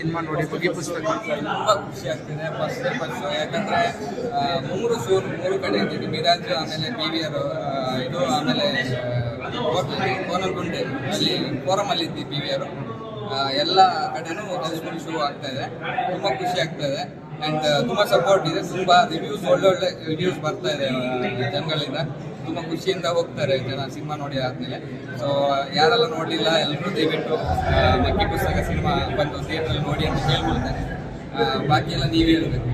Cinema ನೋಡಿ ಬಗ್ಗೆ ಪುಸ್ತಕ. ತುಂಬಾ ಖುಷಿ ಆಗ್ತಿದೆ. ಫಸ್ಟ್ ಫಸ್ಟ್ ಯಾಕಂದ್ರೆ ಮೂರು ಶೋ ಮೂರು ಕಡೆ ಇದ್ದೀವಿ. ಮಿರಾಜ್ ಆಮೇಲೆ ಪಿ ವಿ ಆರ್ ಇದು, ಆಮೇಲೆ ಕೋನಗುಂಡೆ ಅಲ್ಲಿ ಫೋರಮ್ ಅಲ್ಲಿ ಇದ್ದಿ ಪಿ ವಿ ಆರ್ ಎಲ್ಲ ಕಡೆನೂ ಹೌಸ್ಫುಲ್ ಶೋ ಆಗ್ತಾ ಇದೆ. ತುಂಬಾ ಖುಷಿ ಆಗ್ತಾ ಇದೆ. ಅಂಡ್ ತುಂಬಾ ಸಪೋರ್ಟ್ ಇದೆ. ತುಂಬಾ ರಿವ್ಯೂಸ್ ಒಳ್ಳೊಳ್ಳೆ ಒಳ್ಳೆ ರಿವ್ಯೂಸ್ ಬರ್ತಾ ಇದೆ ಜನಗಳಿಂದ. ತುಂಬಾ ಖುಷಿಯಿಂದ ಹೋಗ್ತಾರೆ ಜನ ಸಿನಿಮಾ ನೋಡಿ ಆದ್ಮೇಲೆ. ಸೊ ಯಾರೆಲ್ಲ ನೋಡಲಿಲ್ಲ ಎಲ್ಲರೂ ದಯವಿಟ್ಟು ಮಕ್ಕಿ ಪುಸ್ತಕ ಸಿನಿಮಾ ಬಂದು ಥಿಯೇಟ್ರಲ್ಲಿ ನೋಡಿ ಅಂತ ಹೇಳ್ಬಿಡ್ತಾರೆ. ಬಾಕಿ ಎಲ್ಲ ನೀವೇ ಹೇಳಬೇಕು.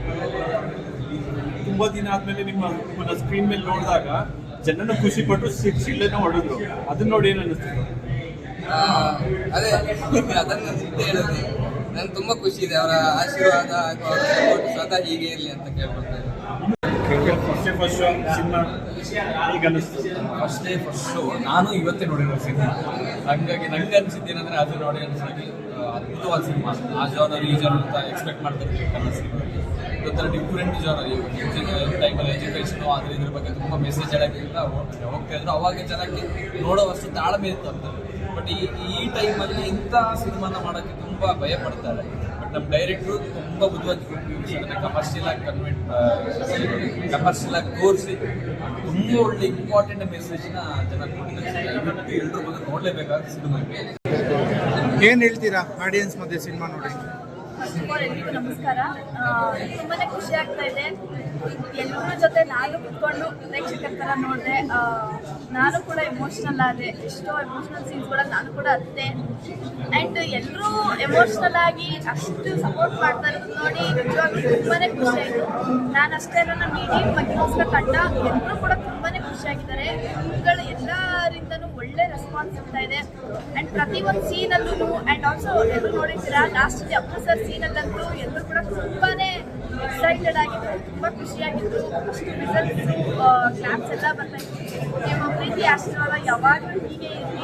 ತುಂಬ ದಿನ ಆದ್ಮೇಲೆ ನಿಮ್ಮ ಸ್ಕ್ರೀನ್ ಮೇಲೆ ನೋಡಿದಾಗ ಜನನ ಖುಷಿ ಪಟ್ಟು ಸಿಳ್ಳೆನ ಹೊಡೆದ್ರು. ಅದನ್ನ ನೋಡಿ ಏನು ಅನ್ನಿಸ್ತು? ಅದೇ ಅದನ್ನು ಹೇಳೋದು. ನನ್ಗೆ ತುಂಬಾ ಖುಷಿ ಇದೆ. ಅವರ ಆಶೀರ್ವಾದ ಸ್ವತಃ ಹೀಗೆ ಇರಲಿ ಅಂತ ಕೇಳ್ಕೊಳ್ತಾ ಇದ್ದೀನಿ. ಫಸ್ಟ್ ಫಸ್ಟ್ ಸಿನಿಮಾ ಈಗ ಫಸ್ಟ್ ಡೇ ಫಸ್ಟ್ ಶೋ ನಾನು ಇವತ್ತೇ ನೋಡಿರೋ ಸಿನಿಮಾ ಹಂಗಾಗಿ ನಂಗೆ ಅನ್ಸಿದ್ದೇನೆಂದ್ರೆ ಅದು ನೋಡಿ ಅನ್ಸಾಗಿ ಅದ್ಭುತವಾದ ಸಿನಿಮಾ ಆ ಜಾನರ್ ಈ ಜಾನರ್ ಅಂತ ಎಕ್ಸ್ಪೆಕ್ಟ್ ಮಾಡ್ತಿರ್ತೀವಿ ಕನ್ನಡ ಸಿನಿಮಾ ಇದೊಂಥರ ಡಿಫ್ರೆಂಟ್ ಜಾನರ್ ಟೈಮಲ್ಲಿ ಎಜುಕೇಷನ್ ಅದ್ರ ಇದ್ರ ಬಗ್ಗೆ ತುಂಬ ಮೆಸೇಜ್ ಹೇಳೋಕ್ಕಿಂತ ಹೋಗ್ತಾ ಇದ್ರು. ಅವಾಗ ಜನಕ್ಕೆ ನೋಡೋವಷ್ಟು ತಾಳ್ಮೆ ಇತ್ತು ಅಂತ. ಬಟ್ ಈ ಈ ಟೈಮಲ್ಲಿ ಇಂಥ ಸಿನಿಮಾನ ಮಾಡೋಕ್ಕೆ ತುಂಬ ಭಯ ಪಡ್ತಾರೆ. ನಮ್ಮ ಡೈರೆಕ್ಟ್ರು ತುಂಬ ಬುದ್ಧಿವಂತ ಅದನ್ನು ಕಮರ್ಷಿಯಲ್ ಆಗಿ ಕನ್ವೆಂಟ್ ಕಮರ್ಷಿಯಲ್ ಆಗಿ ತೋರಿಸಿ ತುಂಬ ಒಳ್ಳೆ ಇಂಪಾರ್ಟೆಂಟ್ ಮೆಸೇಜ್ನ ಜನ ಕೊಟ್ಟಿದ್ದಾರೆ. ಎಲ್ಲರೂ ಬಂದು ನೋಡಲೇಬೇಕಾದ ಸಿನಿಮಾಗೆ. ಏನ್ ಹೇಳ್ತೀರಾ? ಆಡಿಯನ್ಸ್ ಮಧ್ಯೆ ಸಿನಿಮಾ ನೋಡಿ. ಫಸ್ಟ್ ಆಫ್ ಆಲ್ ಎಲ್ರಿಗೂ ನಮಸ್ಕಾರ. ತುಂಬಾನೇ ಖುಷಿ ಆಗ್ತಾ ಇದೆ. ಎಲ್ಲರ ಜೊತೆ ನಾನು ಕುತ್ಕೊಂಡು ಪ್ರೇಕ್ಷಕರ ಥರ ನೋಡಿದೆ. ನಾನು ಕೂಡ ಎಮೋಷ್ನಲ್ ಆದೆ. ಎಷ್ಟೋ ಎಮೋಷ್ನಲ್ ಕೂಡ ನಾನು ಕೂಡ ಅತ್ತೆ ಆ್ಯಂಡ್ ಎಲ್ಲರೂ ಎಮೋಷ್ನಲ್ ಆಗಿ ಅಷ್ಟು ಸಪೋರ್ಟ್ ಮಾಡ್ತಾ ಇರೋದು ನೋಡಿ ನಿಜವಾಗ್ಲೂ ತುಂಬಾನೇ ಖುಷಿ ಆಯಿತು. ನಾನು ಅಷ್ಟೇ ಅಲ್ಲ ನಮ್ಮ ಇಡೀ ಮಗಿಗೋಸ್ಕರ ಕಂಡ ಎಲ್ಲರೂ ಕೂಡ ತುಂಬಾನೇ ಖುಷಿಯಾಗಿದ್ದಾರೆ ಇವುಗಳು ಎಲ್ಲರಿಂದನೂ ಒಳ್ಳೆ ರೆಸ್ಪಾನ್ಸ್ ಇದೆ. ಅಂಡ್ ಪ್ರತಿ ಒಂದು ಸೀನಲ್ಲೂ ಅಂಡ್ ಆಲ್ಸೋ ಎಲ್ಲರೂ ನೋಡಿದ್ದೀರಾ ಲಾಸ್ಟ್ ಅಪ್ಪು ಸರ್ ಸೀನಲ್ಲಂತೂ ಎಲ್ಲರೂ ಕೂಡ ತುಂಬಾನೇ ಎಕ್ಸೈಟೆಡ್ ಆಗಿದ್ರು, ತುಂಬಾ ಖುಷಿಯಾಗಿದ್ರು ಅಷ್ಟು ರಿಸಲ್ಟ್ಸು ಕ್ಲಾಪ್ಸ್ ಎಲ್ಲ ಬರ್ತಾ ಇತ್ತು. ನಿಮ್ಮ ಪ್ರೀತಿ ಆಶೀರ್ವಾದ ಯಾವಾಗಲೂ ಹೀಗೆ ಇರಲಿ.